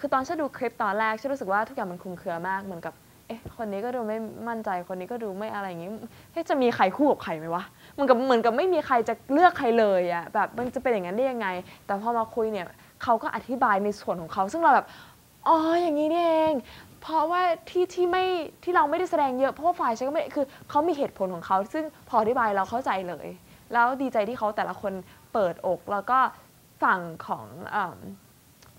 คือตอนฉันดูคลิปตอนแรกฉันรู้สึกว่าทุกอย่างมันคลุมเครือมากเหมือนกับเอ๊ะคนนี้ก็ดูไม่มั่นใจคนนี้ก็ดูไม่อะไรอย่างงี้เฮ้ยจะมีใครคู่กับใครไหมวะเหมือนกับเหมือนกับไม่มีใครจะเลือกใครเลยอะแบบมันจะเป็นอย่างนั้นได้ยังไง แต่พอมาคุยเนี่ยเขาก็อธิบายในส่วนของเขา ซึ่งเราแบบอ๋ออย่างนี้นี่เอง เพราะว่าที่ที่ไม่ที่เราไม่ได้แสดงเยอะเพราะว่าฝ่ายฉันก็ไม่คือเขามีเหตุผลของเขา ซึ่งพออธิบายเราเข้าใจเลย แล้วดีใจที่เขาแต่ละคนเปิดอกแล้วก็ฝั่งของอ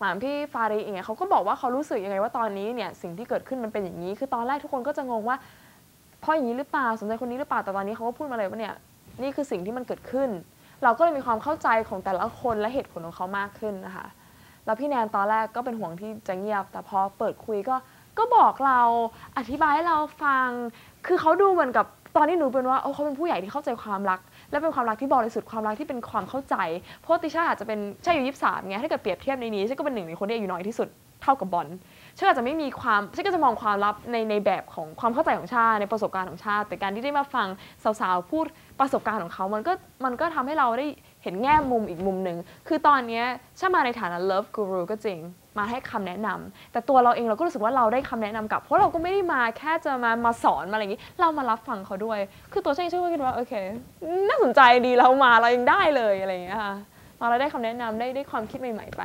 ถามพี่ฟารีอย่างเงี้ยเขาก็บอกว่าเขารู้สึกยังไงว่าตอนนี้เนี่ยสิ่งที่เกิดขึ้นมันเป็นอย่างนี้ คือตอนแรกทุกคนก็จะงงว่าเพราะอย่างนี้หรือเปล่าสนใจคนนี้หรือเปล่าแต่ตอนนี้เขาก็พูดมาเลยว่าเนี่ยนี่คือสิ่งที่มันเกิดขึ้น เราก็เลยมีความเข้าใจของแต่ละคนและเหตุผลของเขามากขึ้นนะคะแล้วพี่แนนตอนแรกก็เป็นห่วงที่จะเงียบ แต่พอเปิดคุยก็ก็บอกเราอธิบายให้เราฟัง คือเขาดูเหมือนกับ ตอนนี้หนูเป็นว่าโอ้เขาเป็นผู้ใหญ่ที่เข้าใจความรัก และเป็นความรักที่บริสุทธิ์ความรักที่เป็นความเข้าใจ เพราะติช่าอาจจะเป็นใช่อายุยี่สามไงถ้าเกิดเปรียบเทียบในนี้ฉันก็เป็นหนึ่งในคนที่อายุน้อยที่สุด เท่ากับบอลฉันอาจจะไม่มีความฉันก็จะมองความลับในในแบบของความเข้าใจของชาติในประสบการณ์ของชาติ แต่การที่ได้มาฟังสาวๆพูดประสบการณ์ของเขา มันก็มันก็ทำให้เราได้เห็นแง่มุมอีกมุมหนึ่งคือตอนนี้ยชามาในฐานะ love guru ก็จริงมาให้คำแนะนำแต่ตัวเราเองเราก็รู้สึกว่าเราได้คำแนะนำกลับ เพราะเราก็ไม่ได้มาแค่จะมามาสอนมาอะไรอย่างนี้ เรามารับฟังเขาด้วย คือตัวฉันเองฉันก็คิดว่าโอเคน่าสนใจดีเรามาเรายังได้เลยอะไรอย่างเงี้ยค่ะมาเราได้คำแนะนำได้ได้ความคิดใหม่ ๆ ไป